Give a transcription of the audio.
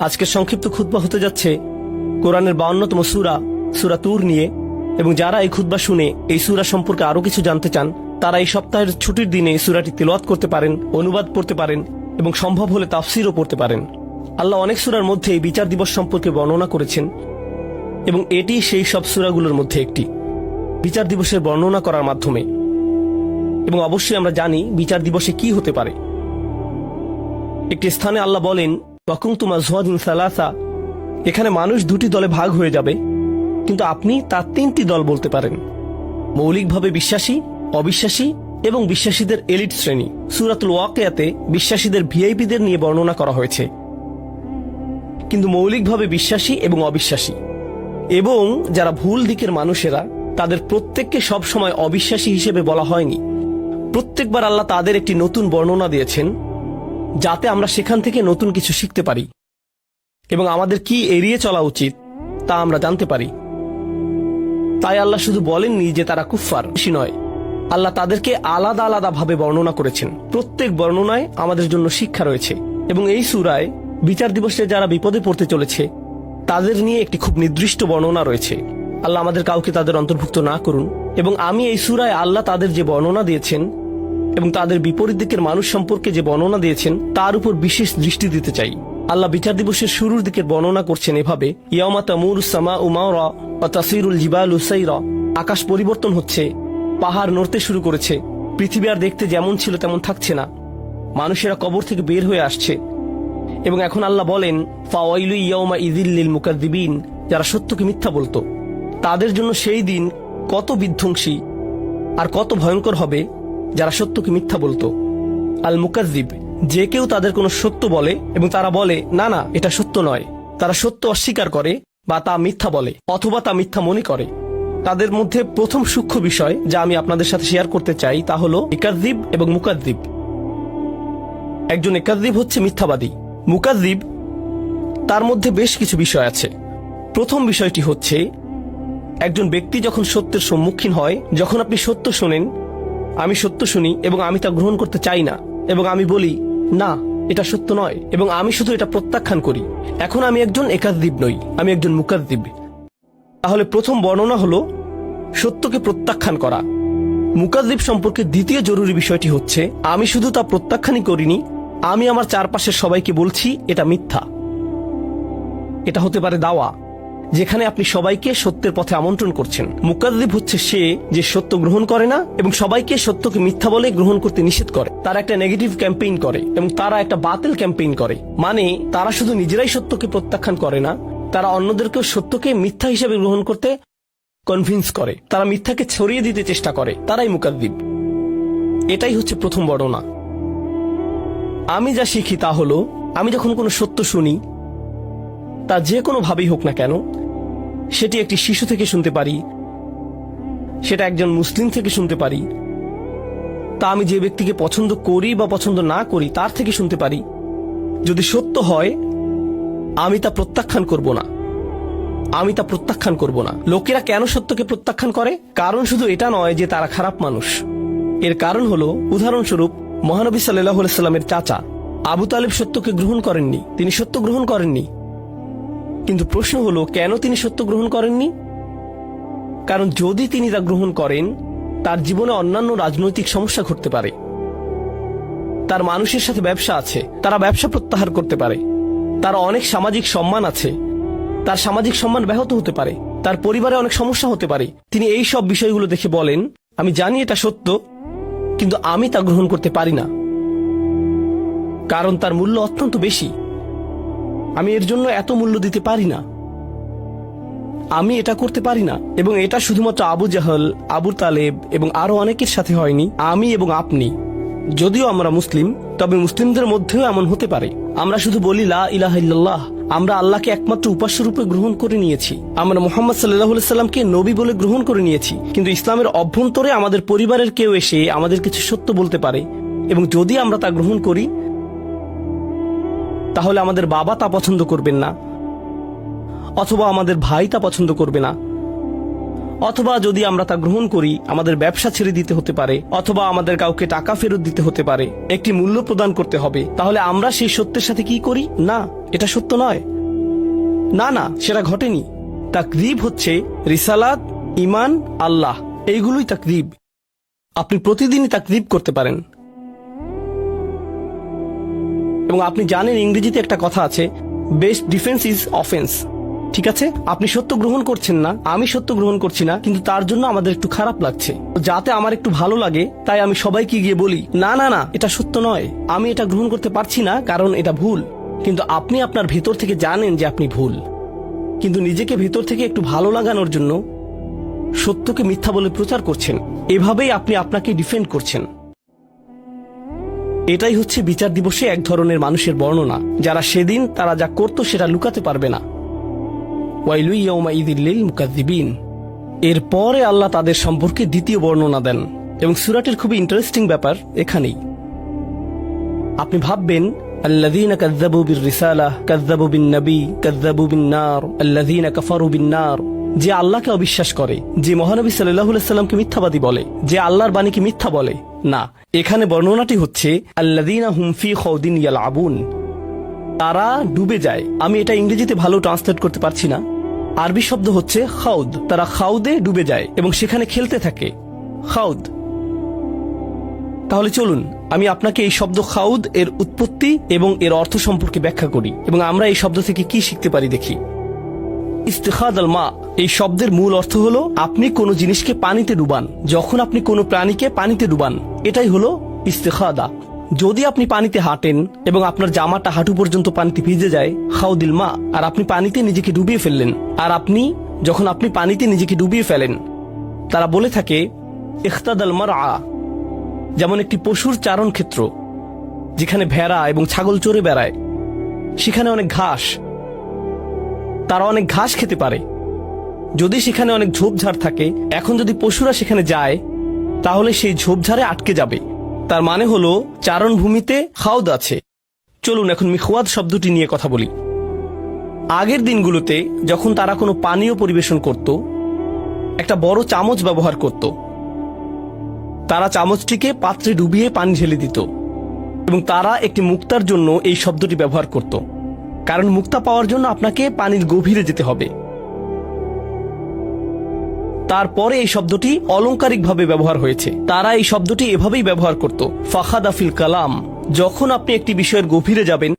আজকের সংক্ষিপ্ত খুতবা হতে যাচ্ছে কোরআনের বাউন্নতম সুরা সুরা তুর নিয়ে। এবং যারা এই খুতবা শুনে এই সুরা সম্পর্কে আরও কিছু জানতে চান, তারা এই সপ্তাহের ছুটির দিনে এই সুরাটি তেলাওয়াত করতে পারেন, অনুবাদ পড়তে পারেন এবং সম্ভব হলে তাফসিরও পড়তে পারেন। আল্লাহ অনেক সুরার মধ্যে এই বিচার দিবস সম্পর্কে বর্ণনা করেছেন এবং এটি সেই সব সুরাগুলোর মধ্যে একটি। বিচার দিবসের বর্ণনা করার মাধ্যমে। এবং অবশ্যই আমরা জানি বিচার দিবসে কি হতে পারে। একটি স্থানে আল্লাহ বলেন জুয়াদিন সালাসা, এখানে মানুষ দুটি দলে ভাগ হয়ে যাবে, কিন্তু আপনি তার তিনটি দল বলতে পারেন। মৌলিকভাবে বিশ্বাসী, অবিশ্বাসী এবং বিশ্বাসীদের এলিট শ্রেণি। সুরাতুল ওয়াকিয়াতে বিশ্বাসীদের ভিআইপিদের নিয়ে বর্ণনা করা হয়েছে। কিন্তু মৌলিকভাবে বিশ্বাসী এবং অবিশ্বাসী। এবং যারা ভুল দিকের মানুষেরা, তাদের প্রত্যেককে সব সময় অবিশ্বাসী হিসেবে বলা হয়নি। প্রত্যেকবার আল্লাহ তাদের একটি নতুন বর্ণনা দিয়েছেন যাতে আমরা সেখান থেকে নতুন কিছু শিখতে পারি। এবং আমাদের কি এড়িয়ে চলা উচিত, তা আমরা জানতে পারি। তাই আল্লাহ শুধু বলেননি যে তারা কুফফার, বেশি নয়। আল্লাহ তাদেরকে আলাদা আলাদা ভাবে বর্ণনা করেছেন। প্রত্যেক বর্ণনায় আমাদের জন্য শিক্ষা রয়েছে। এবং এই সুরায় বিচার দিবসে যারা বিপদে পড়তে চলেছে, তাদের নিয়ে একটি খুব নির্দিষ্ট বর্ণনা রয়েছে। আল্লাহ আমাদের কাউকে তাদের অন্তর্ভুক্ত না করুন। এবং আমি এই সুরায় আল্লাহ তাদের যে বর্ণনা দিয়েছেন এবং তাদের বিপরীত দিকের মানুষ সম্পর্কে যে বর্ণনা দিয়েছেন, তার উপর বিশেষ দৃষ্টি দিতে চাই। আল্লাহ বিচার দিবসের শুরুর দিকের বর্ণনা করছেন এভাবে ইয়ামা তামুর তাসিরুল আকাশ পরিবর্তন হচ্ছে, পাহাড় নড়তে শুরু করেছে, পৃথিবী আর দেখতে যেমন ছিল তেমন থাকছে না। মানুষেরা কবর থেকে বের হয়ে আসছে। এবং এখন আল্লাহ বলেন ইয়াউমা ইদিল্লিল মুকাদ্দিবিন যারা সত্যকে মিথ্যা বলতো। তাদের জন্য সেই দিন কত বিধ্বংসী, আর কত ভয়ঙ্কর হবে যারা সত্যকে মিথ্যা বলতো। আল মুকাদ্দিব যে কেউ তাদের কোনো সত্য বলে এবং তারা বলে, না না, এটা সত্য নয়। তারা সত্য অস্বীকার করে বা তা মিথ্যা বলে অথবা তা মিথ্যা মনে করে। তাদের মধ্যে প্রথম সূক্ষ্ম বিষয় যা আমি আপনাদের সাথে শেয়ার করতে চাই তা হল ইকাদ্দিব এবং মুকাদ্দিব একজন একাদ্দিব হচ্ছে মিথ্যাবাদী। মুকাদ্দিব তার মধ্যে বেশ কিছু বিষয় আছে। প্রথম বিষয়টি হচ্ছে, একজন ব্যক্তি যখন সত্যের সম্মুখীন হয়, যখন আপনি সত্য শোনেন আমি সত্য শুনি এবং আমি তা গ্রহণ করতে চাই না। এবং আমি বলি, না, এটা সত্য নয়। এবং আমি শুধু এটা প্রত্যাখ্যান করি। এখন আমি একজন একাদ্দীপ নই। আমি একজন মুকাদ্দীপ তাহলে প্রথম বর্ণনা হলো, সত্যকে প্রত্যাখ্যান করা। মুকাদ্দীপ সম্পর্কে দ্বিতীয় জরুরি বিষয়টি হচ্ছে, আমি শুধু তা প্রত্যাখ্যানই করিনি, আমি আমার চারপাশের সবাইকে বলছি, এটা মিথ্যা। এটা হতে পারে দাওয়া। যেখানে আপনি সবাইকে সত্যের পথে আমন্ত্রণ করছেন। মুকাদ্দীপ হচ্ছে সে যে সত্য গ্রহণ করে না এবং সবাইকে সত্যকে মিথ্যা বলে গ্রহণ করতে নিষেধ করে। তারা একটা নেগেটিভ ক্যাম্পেইন করে এবং তারা একটা বাতিল ক্যাম্পেইন করে। মানে তারা শুধু নিজেরাই সত্যকে প্রত্যাখ্যান করে না, তারা অন্যদেরকেও সত্যকে মিথ্যা হিসেবে গ্রহণ করতে কনভিন্স করে। তারা মিথ্যাকে ছড়িয়ে দিতে চেষ্টা করে। তারাই মুকাদ্দীপ এটাই হচ্ছে প্রথম বর্ণনা। আমি যা শিখি তা হলো, আমি যখন কোনো সত্য শুনি তা যে কোনো ভাবেই হোক না কেন, সেটি একটি শিশু থেকে শুনতে পারি, সেটা একজন মুসলিম থেকে শুনতে পারি, তা আমি যে ব্যক্তিকে পছন্দ করি বা পছন্দ না করি তার থেকে শুনতে পারি। যদি সত্য হয়, আমি তা প্রত্যাখ্যান করব না। আমি তা প্রত্যাখ্যান করব না। লোকেরা কেন সত্যকে প্রত্যাখ্যান করে? কারণ শুধু এটা নয় যে তারা খারাপ মানুষ। এর কারণ হলো, উদাহরণস্বরূপ, মহানবী সাল্লাহ সাল্লামের চাচা আবু তালেব সত্যকে গ্রহণ করেননি। তিনি সত্য গ্রহণ করেননি। কিন্তু প্রশ্ন হলো, কেন তিনি সত্য গ্রহণ করেননি? কারণ যদি তিনি তা গ্রহণ করেন, তার জীবনে অন্যান্য রাজনৈতিক সমস্যা ঘটতে পারে। তার মানুষের সাথে ব্যবসা আছে, তারা ব্যবসা প্রত্যাহার করতে পারে। তার অনেক সামাজিক সম্মান আছে, তার সামাজিক সম্মান ব্যাহত হতে পারে, তার পরিবারে অনেক সমস্যা হতে পারে। তিনি এই সব বিষয়গুলো দেখে বলেন, আমি জানি এটা সত্য, কিন্তু আমি তা গ্রহণ করতে পারি না। কারণ তার মূল্য অত্যন্ত বেশি। আমি এর জন্য এত মূল্য দিতে পারি না। আমি এটা করতে পারি না, এবং এটা শুধুমাত্র আবু জাহল, আবু তালেব এবং আরও অনেকের সাথে হয়নি, আমি এবং আপনি। যদিও আমরা মুসলিম, তবে মুসলিমদের মধ্যেও এমন হতে পারে। আমরা শুধু বলি, লা ইলাহা ইল্লাল্লাহ। আমরা আল্লাহকে একমাত্র উপাস্য রূপে গ্রহণ করে নিয়েছি। আমরা মোহাম্মদ সাল্লাহ সাল্লামকে নবী বলে গ্রহণ করে নিয়েছি। কিন্তু ইসলামের অভ্যন্তরে আমাদের পরিবারের কেউ এসে আমাদের কিছু সত্য বলতে পারে, এবং যদি আমরা তা গ্রহণ করি তাহলে আমাদের বাবা তা পছন্দ করবেন না। অথবা আমাদের ভাই তা পছন্দ করবে না। অথবা যদি আমরা তা গ্রহণ করি, আমাদের ব্যবসা ছেড়ে দিতে হতে পারে, অথবা আমাদের কাউকে টাকা ফেরত দিতে হতে পারে, একটি মূল্য প্রদান করতে হবে, তাহলে আমরা সেই সত্যের সাথে কি করি? না, এটা সত্য নয়। না না, সেটা ঘটেনি। তাকরিব হচ্ছে রিসালাত ইমান আল্লাহ, এইগুলোই তাকরিব আপনি প্রতিদিনই তাকরিব করতে পারেন। এবং আপনি জানেন ইংরেজিতে একটা কথা আছে বেস্ট ডিফেন্স ইজ অফেন্স ঠিক আছে? আপনি সত্য গ্রহণ করছেন না, আমি সত্য গ্রহণ করছি না, কিন্তু তার জন্য আমাদের একটু খারাপ লাগছে। যাতে আমার একটু ভালো লাগে, তাই আমি সবাইকে গিয়ে বলি, না না না, এটা সত্য নয়। আমি এটা গ্রহণ করতে পারছি না, কারণ এটা ভুল। কিন্তু আপনি আপনার ভেতর থেকে জানেন যে আপনি ভুল। কিন্তু নিজেকে ভেতর থেকে একটু ভালো লাগানোর জন্য সত্যকে মিথ্যা বলে প্রচার করছেন। এভাবেই আপনি আপনাকে ডিফেন্ড করছেন। এটাই হচ্ছে বিচার দিবসে এক ধরনের মানুষের বর্ণনা যারা সেদিন তারা যা করত সেটা লুকাতে পারবে না ওয়াইলু ইয়াউমা ইদিল্লিল মুকাদ্দিবিন এরপরে আল্লাহ তাদের সম্পর্কে দ্বিতীয় বর্ণনা দেন এবং সুরাটের খুবই ইন্টারেস্টিং ব্যাপার এখানেই আপনি ভাববেন الذين كذبوا بالرسالة كذبوا بالنبي كذبوا بالنار الذين كفروا بالنار যে আল্লাহকে অবিশ্বাস করে, যে মহানবী সাল্লাহ সাল্লামকে মিথ্যাবাদী বলে, যে আল্লাহর বাণীকে মিথ্যা বলে। না, এখানে বর্ণনাটি হচ্ছে আল্লাদিনা হুমফি খৌদিন ইয়াল আবুন তারা ডুবে যায়। আমি এটা ইংরেজিতে ভালো ট্রান্সলেট করতে পারছি না। আরবি শব্দ হচ্ছে খাউদ। তারা খাউদে ডুবে যায় এবং সেখানে খেলতে থাকে। খাউদ। তাহলে চলুন, আমি আপনাকে এই শব্দ খাউদ এর উৎপত্তি এবং এর অর্থ সম্পর্কে ব্যাখ্যা করি এবং আমরা এই শব্দ থেকে কি শিখতে পারি দেখি। ইস্তেখাদ মা। এই শব্দের মূল অর্থ হলো, আপনি কোনো জিনিসকে পানিতে ডুবান, যখন আপনি কোনো প্রাণীকে পানিতে ডুবান। এটাই হলো ইস্তেখাদা। যদি আপনি পানিতে হাঁটেন এবং আপনার জামাটা হাঁটু পর্যন্ত পানিতে ভিজে যায়, খাউদিল মা, আর আপনি পানিতে নিজেকে ডুবিয়ে ফেললেন, আর আপনি, যখন আপনি পানিতে নিজেকে ডুবিয়ে ফেলেন, তারা বলে থাকে, ইখতাদ আল মার আ যেমন একটি পশুর চারণ ক্ষেত্র, যেখানে ভেড়া এবং ছাগল চড়ে বেড়ায়। সেখানে অনেক ঘাস তারা অনেক ঘাস খেতে পারে। যদি সেখানে অনেক ঝোপঝাড় থাকে, এখন যদি পশুরা সেখানে যায়, তাহলে সেই ঝোপঝাড়ে আটকে যাবে। তার মানে হলো চারণভূমিতে খাওদ আছে। চলুন এখন মিখওয়াদ শব্দটি নিয়ে কথা বলি। আগের দিনগুলোতে যখন তারা কোনো পানীয় পরিবেশন করত, একটা বড় চামচ ব্যবহার করত। তারা চামচটিকে পাত্রে ডুবিয়ে পানি ঢেলে দিত এবং তারা একটি মুক্তার জন্য এই শব্দটি ব্যবহার করত। কারণ মুক্তা পাওয়ার জন্য আপনাকে পানির গভীরে যেতে হবে। তারপরে এই শব্দটি অলংকারিকভাবে ব্যবহার হয়েছে। তারা এই শব্দটি এভাবেই ব্যবহার করত আফিল কালাম, যখন আপনি একটি বিষয়ের গভীরে যাবেন